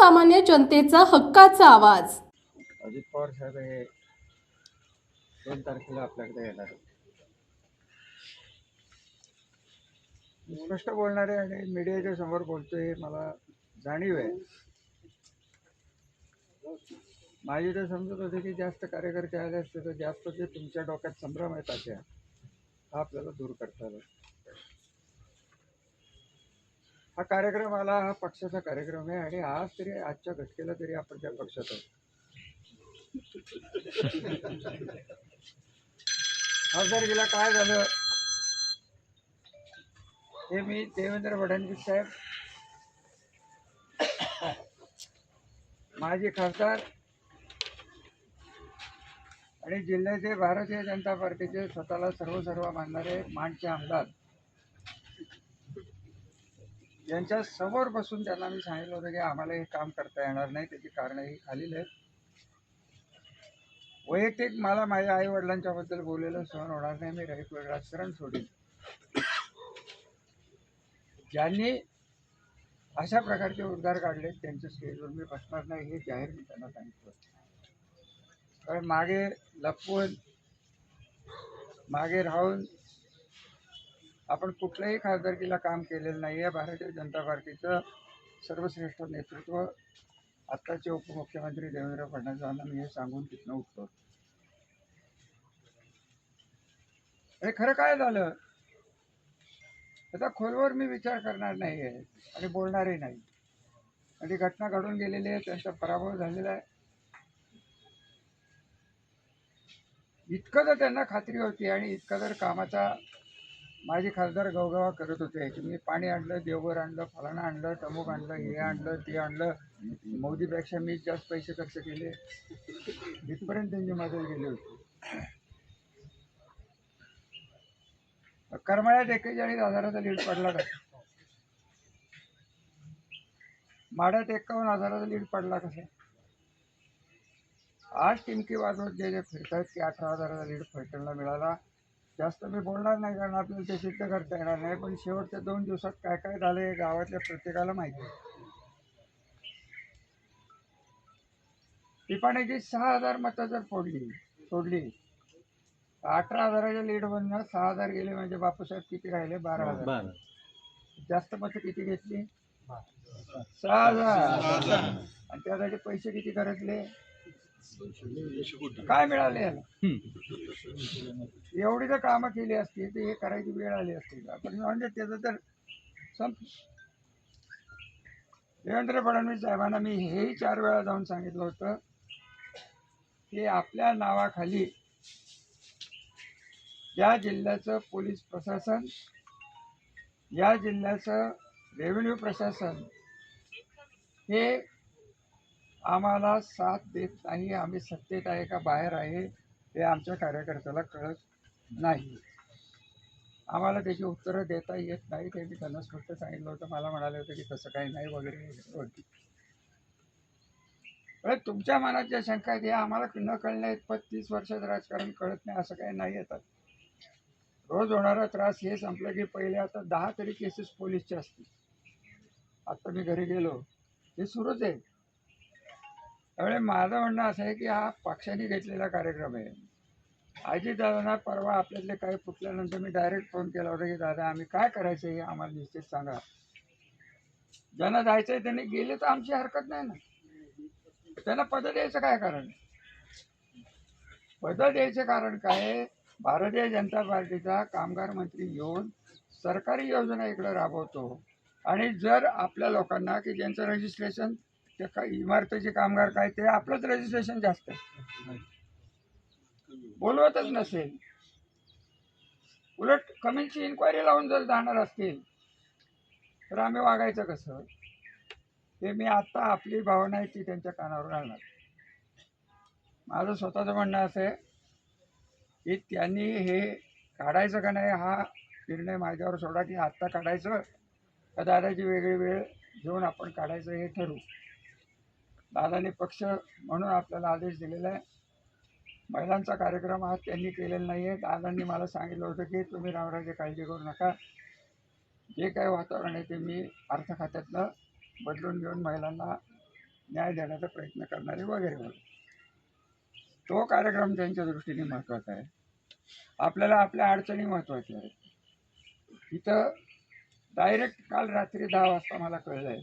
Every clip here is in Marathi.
सर्वसामान्य जनतेचा हक्काचा आवाज. अजित पवार साहेब हे दोन तारखेला आपल्याकडे येणार मी स्पष्ट बोलणारे आणि मीडियाच्या समोर बोलतोय हे मला जाणीव आहे. माझी तर समजत होते की जास्त कार्यकर्ते आले असते तर जास्त जे तुमच्या डोक्यात संभ्रम आहेत असे हा आपल्याला दूर करता आला हा कार्यक्रम आला हा पक्षाचा कार्यक्रम आहे आणि आज तरी आजच्या घटकेला तरी आपण त्या पक्षात आहोत. खासदारकीला काय झालं हे मी देवेंद्र फडणवीस साहेब माजी खासदार आणि जिल्ह्याचे भारतीय जनता पार्टीचे स्वतःला सर्व सर्व मानणारे मानचे आमदार यांच्या समोर बसून त्यांना मी सांगितलं होतं की आम्हाला हे काम करता येणार नाही त्याची कारणं ही खालील आहेत. वैयक्तिक मला माझ्या आई वडिलांच्या बद्दल बोललेलं सहन होणार नाही मी राईट शरण सोडील ज्यांनी अशा प्रकारचे उद्गार काढले त्यांच्या स्टेजवर मी बसणार नाही हे जाहीर मी त्यांना सांगितलं. कारण मागे लपवून मागे राहून आपण कुठल्याही खासदारकीला काम केलेलं नाही आहे भारतीय जनता पार्टीचं सर्वश्रेष्ठ नेतृत्व आत्ताचे उपमुख्यमंत्री देवेंद्र फडणवीसांना मी हे सांगून तिथनं उठतो हे खरं काय झालं? त्याचा खोलवर मी विचार करणार नाही आहे आणि बोलणारही नाही. आणि घटना घडून गेलेली आहे त्यांचा पराभव झालेला आहे. इतकं जर त्यांना खात्री होती आणि इतकं जर कामाचा माझे खासदार गवगवा करत होते. की मी पाणी आणलं देवघर आणलं फलाणं आणलं तमुक आणलं हे आणलं ते आणलं. मोदीपेक्षा मी जास्त पैसे खर्च केले. इथपर्यंत त्यांची मदत गेली होती. करमाळ्यात एक्केचाळीस हजाराचा लीड पडला का? माड्यात एक्कावन्न हजाराचा लीड पडला कसा आज टिमकी वाजवत जे जे फिरतात की अठरा हजाराचा लीड फलटणला मिळाला. जास्त मी बोलणार नाही कारण आपल्याला ते सिद्ध करता येणार नाही पण शेवटच्या दोन दिवसात काय काय झालं हे गावातल्या प्रत्येकाला माहिती आहे. टिपाण्याची सहा हजार मतं जर फोडली सोडली अठरा हजाराच्या लीडमधनं सहा हजार गेले म्हणजे बापूसाहेब किती राहिले? बारा हजार. जास्त मतं किती घेतली? सहा हजार. आणि त्यासाठी पैसे किती खर्चले? काय मिळाले याला? एवढी जर कामं केली असती तर हे करायची वेळ आली असती. का पण म्हणजे त्याचं तर संप देवेंद्र फडणवीस साहेबांना मी हेही चार वेळा जाऊन सांगितलं होतं की आपल्या नावाखाली या जिल्ह्याचं पोलीस प्रशासन या जिल्ह्याचं रेव्हेन्यू प्रशासन हे आम्हाला साथ देत नाही. आम्ही सत्तेत आहे का बाहेर आहे हे आमच्या कार्यकर्त्याला कळत नाही. आम्हाला त्याची उत्तरं देता येत नाही. ते मी त्यांना स्पष्ट सांगितलं होतं. मला म्हणाले होते की तसं काही नाही वगैरे वगैरे होती. पण तुमच्या मनात ज्या शंका आहेत हे आम्हाला न कळण्या पण तीस वर्षात राजकारण कळत नाही असं काही नाही येतात रोज होणारा त्रास हे संपलं की पहिले आता दहा तरी केसेस पोलीसचे असतील. आता मी घरी गेलो. हे सुरूच आहे. त्यामुळे माझं म्हणणं असं आहे की हा पक्षाने घेतलेला कार्यक्रम आहे. आजी परवा आपल्यातले काही फुटल्यानंतर मी डायरेक्ट फोन केला होता की दादा आम्ही काय करायचं हे आम्हाला निश्चित सांगा. ज्यांना जायचं आहे त्यांनी गेले तर आमची हरकत नाही ना. त्यांना पद द्यायचं काय कारण? पद द्यायचं कारण काय भारतीय जनता पार्टीचा कामगार मंत्री येऊन सरकारी योजना इकडं राबवतो. आणि जर आपल्या लोकांना की ज्यांचं रजिस्ट्रेशन ते काही इमारतीचे कामगार काय ते आपलंच रजिस्ट्रेशन जास्त बोलवतच नसेल. उलट कमींची इन्क्वायरी लावून जर जाणार असतील तर आम्ही वागायचं कसं? ते मी आत्ता आपली भावना आहे ती त्यांच्या कानावर घालणार माझं स्वतःचं म्हणणं असं आहे की त्यांनी हे काढायचं का नाही हा निर्णय माझ्यावर सोडा की आत्ता काढायचं का दादाची वेगळी वेळ घेऊन आपण काढायचं हे ठरवू. दादाने पक्ष म्हणून आपल्याला आदेश दिलेला आहे. महिलांचा कार्यक्रम हा त्यांनी केलेला नाही आहे. दादांनी मला सांगितलं होतं की तुम्ही रामराजे काळजी करू नका. जे काही वातावरण आहे ते मी अर्थ खात्यातनं बदलून घेऊन महिलांना न्याय देण्याचा प्रयत्न करणारे वगैरे वगैरे तो कार्यक्रम त्यांच्या दृष्टीने महत्त्वाचा आहे. आपल्याला आपल्या अडचणी महत्त्वाच्या आहेत. इथं डायरेक्ट काल रात्री दहा वाजता मला कळलं आहे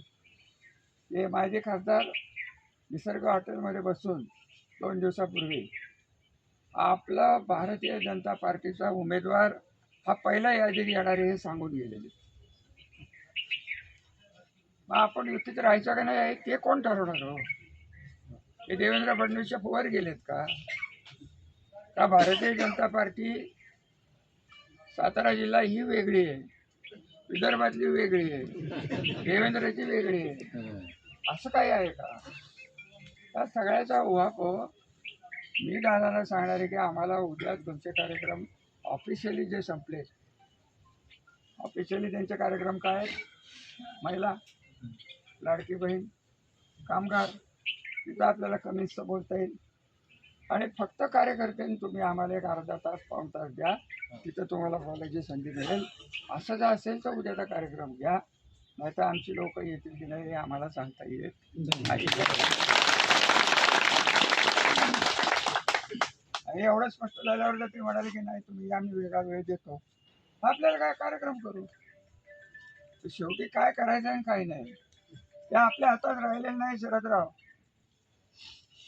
की माझे खासदार निसर्ग हॉटेलमध्ये बसून दोन दिवसापूर्वी आपला भारतीय जनता पार्टीचा उमेदवार हा पहिला यादीत येणार आहे हे सांगून गेलेले. मग आपण युतीत राहायचं का नाही ते कोण ठरवणार हो? हे देवेंद्र फडणवीसच्या वर गेलेत का? का भारतीय जनता पार्टी सातारा जिल्हा ही वेगळी आहे विदर्भातली वेगळी आहे देवेंद्रची वेगळी आहे? असं काही आहे का? त्या सगळ्याचा उहापोह. मी दादाला सांगणार आहे की आम्हाला उद्या तुमचे कार्यक्रम ऑफिशियली जे संपले. ऑफिशियली त्यांचे कार्यक्रम काय आहेत? महिला लाडकी बहीण कामगार तिथं आपल्याला कमीच बोलता येईल. आणि फक्त कार्यकर्त्यांनी तुम्ही आम्हाला एक अर्धा तास पाऊण तास द्या. तिथं तुम्हाला बोलायची संधी मिळेल. असं जर असेल तर उद्याचा कार्यक्रम घ्या. नाहीतर आमची लोक येतील की नाही हे आम्हाला सांगता येईल आणि एवढं स्पष्ट झाल्यावर ते म्हणाले की नाही तुम्ही आम्ही वेगळा वेळ देतो. आपल्याला काय कार्यक्रम करू? शेवटी काय करायचं आणि काय नाही? ते आपल्या हातात राहिले नाही शरदराव.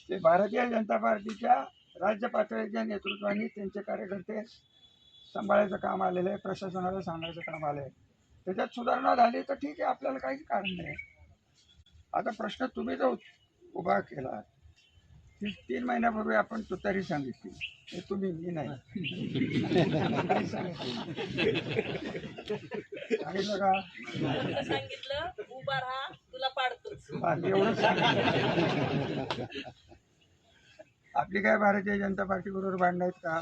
ते भारतीय जनता पार्टीच्या राज्य पातळीच्या नेतृत्वाने त्यांचे कार्यकर्ते सांभाळायचं काम आलेलं आहे प्रशासनाला सांगायचं काम आलं आहे त्याच्यात सुधारणा झाली तर ठीक आहे आपल्याला काहीच कारण नाही. आता प्रश्न तुम्ही जो उभा केला ती तीन महिन्यापूर्वी आपण तुतारी सांगितली. हे तुम्ही मी नाही. सांगितलं का तुला सांगितलं उभा राहा तुला पाडतोच. बाकी एवढंच सांगितलं. आपली काय भारतीय जनता पार्टी बरोबर भांडणं आहेत का?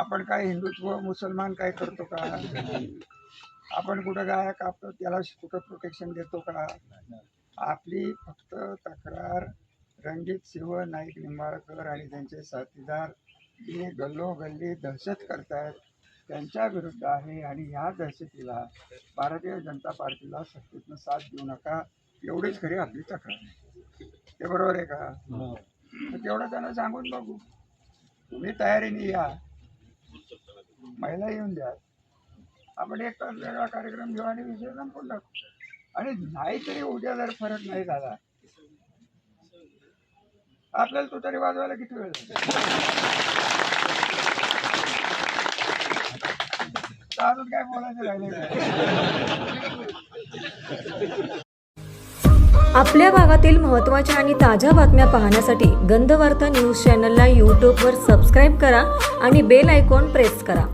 आपण काय हिंदुत्व मुसलमान काय करतो का? आपण कुठं काय कापतो त्याला कुठं प्रोटेक्शन देतो का? आपली फक्त तक्रार रणजित सिंह नाईक निंबाळकर आणि त्यांचे साथीदार जे गल्लोगल्ली दहशत करतायत त्यांच्या विरुद्ध आहे आणि ह्या दहशतीला भारतीय जनता पार्टीला सत्तेतनं साथ देऊ नका एवढीच खरी आपली तक्रार ते बरोबर आहे का? तर तेवढं त्यांना सांगून बघू. तुम्ही तयारीने या. महिला येऊन द्या. आपण एक वेगळा कार्यक्रम घेऊ आणि विषय संपून टाकू आणि नाहीतरी उद्या जर फरक नाही झाला आपल्याला तो तरी वाजवायला किती वेळ अजून काय बोलायचं राहिले आपल्या भागातील महत्त्वाच्या आणि ताज्या बातम्या पाहण्यासाठी गंधवार्ता न्यूज चॅनलला यूट्यूबवर सबस्क्राईब करा आणि बेल आयकॉन प्रेस करा.